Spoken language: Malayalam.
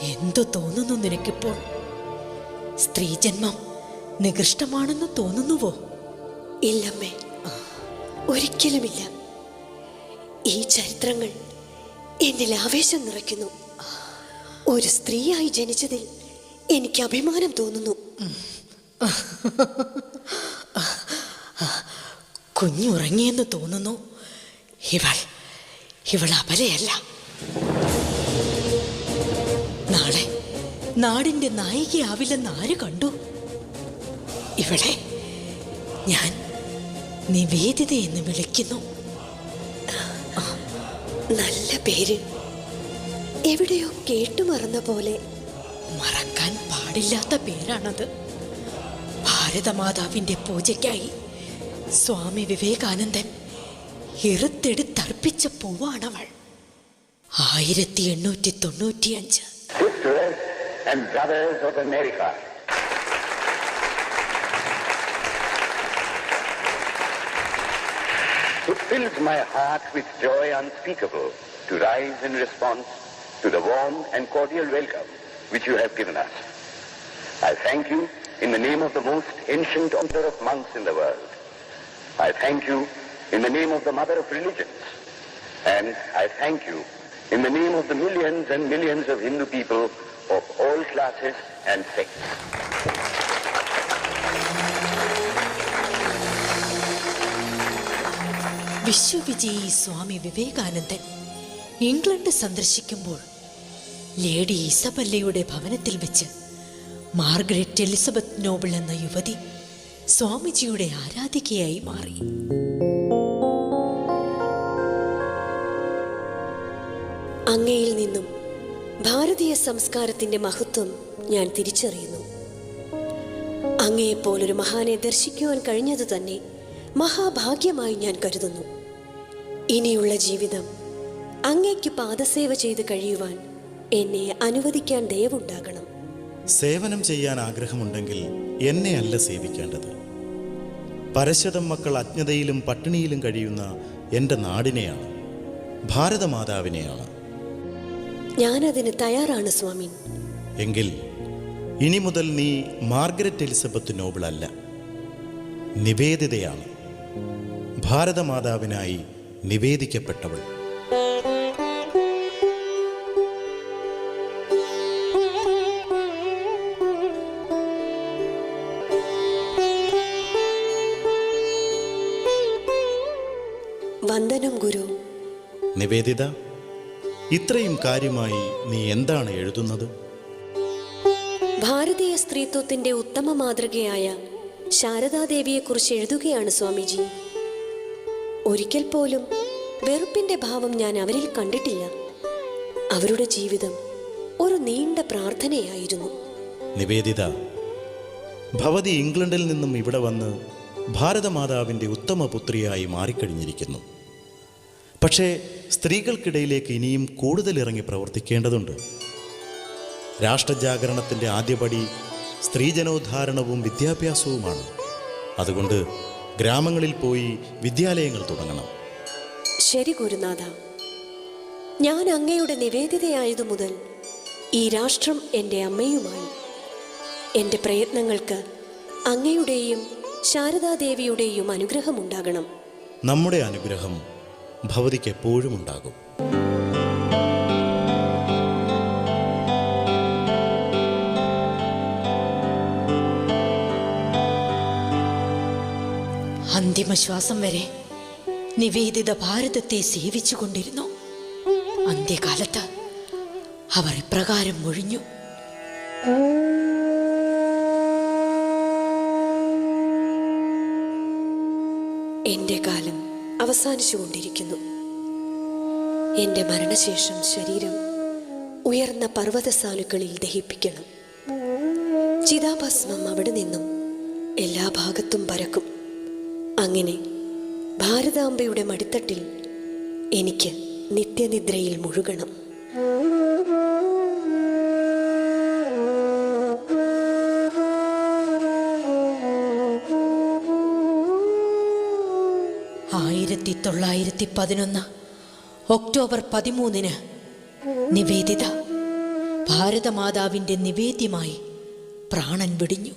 എന്തു തോന്നുന്നു നിനക്കിപ്പോൾ? സ്ത്രീജന്മം നികൃഷ്ടമാണെന്ന് തോന്നുന്നുവോ? ഇല്ലമ്മേ. ഒരിക്കലുമില്ല. ഈ ചരിത്രങ്ങൾ എന്നിൽ ആവേശം നിറയ്ക്കുന്നു. ഒരു സ്ത്രീയായി ജനിച്ചതിൽ എനിക്ക് അഭിമാനം തോന്നുന്നു. കുഞ്ഞുറങ്ങിയെന്ന് തോന്നുന്നു. ഇവൾ ഇവൾ അബലയല്ല നാടിന്റെ നായികയാവില്ലെന്ന് ആര് കണ്ടു? ഇവിടെ ഞാൻ നിവേദിത എന്ന് വിളിക്കുന്നു. നല്ല പേര്. എവിടെയോ കേട്ടുമറന്ന പോലെ. മറക്കാൻ പാടില്ലാത്ത പേരാണത്. ഭാരതമാതാവിന്റെ പൂജയ്ക്കായി സ്വാമി വിവേകാനന്ദൻ ഇറുത്തെടുത്തർപ്പിച്ച പൂവാണവൾ. ആയിരത്തി എണ്ണൂറ്റി തൊണ്ണൂറ്റിയഞ്ച്. And brothers of America. It fills my heart with joy unspeakable to rise in response to the warm and cordial welcome which you have given us. I thank you in the name of the most ancient order of monks in the world. I thank you in the name of the mother of religions. And I thank you in the name of the millions and millions of Hindu people of all classes and sects. വിശ്വവിജയി സ്വാമി വിവേകാനന്ദൻ ഇംഗ്ലണ്ട് സന്ദർശിക്കുമ്പോൾ ലേഡി ഇസബല്ലയുടെ ഭവനത്തിൽ വെച്ച് മാർഗരറ്റ് എലിസബത്ത് നോബിൾ എന്ന യുവതി സ്വാമിജിയുടെ ആരാധികയായി മാറി അങ്ങയിൽ നിന്നും ഭാരതീയ സംസ്കാരത്തിന്റെ മഹത്വം ഞാൻ തിരിച്ചറിയുന്നു. അങ്ങയെപ്പോലൊരു മഹാനെ ദർശിക്കുവാൻ കഴിഞ്ഞത് തന്നെ മഹാഭാഗ്യമായി ഞാൻ കരുതുന്നു. ഇനിയുള്ള ജീവിതം അങ്ങയ്ക്ക് പാദസേവ ചെയ്ത് കഴിയുവാൻ എന്നെ അനുവദിക്കാൻ ദയവുണ്ടാകണം. സേവനം ചെയ്യാൻ ആഗ്രഹമുണ്ടെങ്കിൽ എന്നെയല്ല സേവിക്കേണ്ടത്. പരശതം മക്കൾ അജ്ഞതയിലും പട്ടിണിയിലും കഴിയുന്ന എന്റെ നാടിനെയാണ് ഭാരതമാതാവിനെയാണ്. ഞാനതിന് തയ്യാറാണ് സ്വാമി. എങ്കിൽ ഇനി മുതൽ നീ മാർഗരറ്റ് എലിസബത്ത് നോബിൾ അല്ല നിവേദിതയാണ്. ഭാരതമാതാവിനായി നിവേദിക്കപ്പെട്ടവൾ. വന്ദനം ഗുരു. നിവേദിത ഇത്രയും കാര്യമായി നീ എന്താണ് എഴുതുന്നത്? ഭാരതീയ സ്ത്രീത്വത്തിന്റെ ഉത്തമ മാതൃകയായ ശാരദാദേവിയെക്കുറിച്ച് എഴുതുകയാണ് സ്വാമിജി. ഒരിക്കൽ പോലും വെറുപ്പിന്റെ ഭാവം ഞാൻ അവരിൽ കണ്ടിട്ടില്ല. അവരുടെ ജീവിതം ഒരു നീണ്ട പ്രാർത്ഥനയായിരുന്നു. നിവേദിത ഭവതി ഇംഗ്ലണ്ടിൽ നിന്നും ഇവിടെ വന്ന് ഭാരതമാതാവിന്റെ ഉത്തമ പുത്രിയായി മാറിക്കഴിഞ്ഞിരിക്കുന്നു. പക്ഷേ സ്ത്രീകൾക്കിടയിലേക്ക് ഇനിയും കൂടുതൽ ഇറങ്ങി പ്രവർത്തിക്കേണ്ടതുണ്ട്. രാഷ്ട്രജാഗരണത്തിന്റെ ആദ്യപടി സ്ത്രീജനോദ്ധാരണവും വിദ്യാഭ്യാസവുമാണ്. അതുകൊണ്ട് ഗ്രാമങ്ങളിൽ പോയി വിദ്യാലയങ്ങൾ തുടങ്ങണം. ശരി ഗുരുനാഥ. ഞാൻ അങ്ങയുടെ നിവേദിതയായതു മുതൽ ഈ രാഷ്ട്രം എന്റെ അമ്മയുമായി. എന്റെ പ്രയത്നങ്ങൾക്ക് അങ്ങയുടെയും ശാരദാദേവിയുടെയും അനുഗ്രഹമുണ്ടാകണം. നമ്മുടെ അനുഗ്രഹം ഭവതിക്ക് എപ്പോഴും ഉണ്ടാകും അന്തിമശ്വാസം വരെ നിവേദിത ഭാരതത്തെ സേവിച്ചുകൊണ്ടിരുന്നു. അന്ത്യകാലത്ത് അവർ ഇപ്രകാരം മൊഴിഞ്ഞു. എന്റെ കാലം അവസാനിച്ചുകൊണ്ടിരിക്കുന്നു. എന്റെ മരണശേഷം ശരീരം ഉയർന്ന പർവതസാലുകളിൽ ദഹിപ്പിക്കണം. ചിതാഭസ്മം അവിടെ നിന്നും എല്ലാ ഭാഗത്തും പരക്കും. അങ്ങനെ ഭാരതാംബയുടെ മടിത്തട്ടിൽ എനിക്ക് നിത്യനിദ്രയിൽ മുഴുകണം. ആയിരത്തി തൊള്ളായിരത്തി പതിനൊന്ന് ഒക്ടോബർ പതിമൂന്നിന് നിവേദിത ഭാരതമാതാവിന്റെ നിവേദ്യമായി പ്രാണൻ വെടിഞ്ഞു.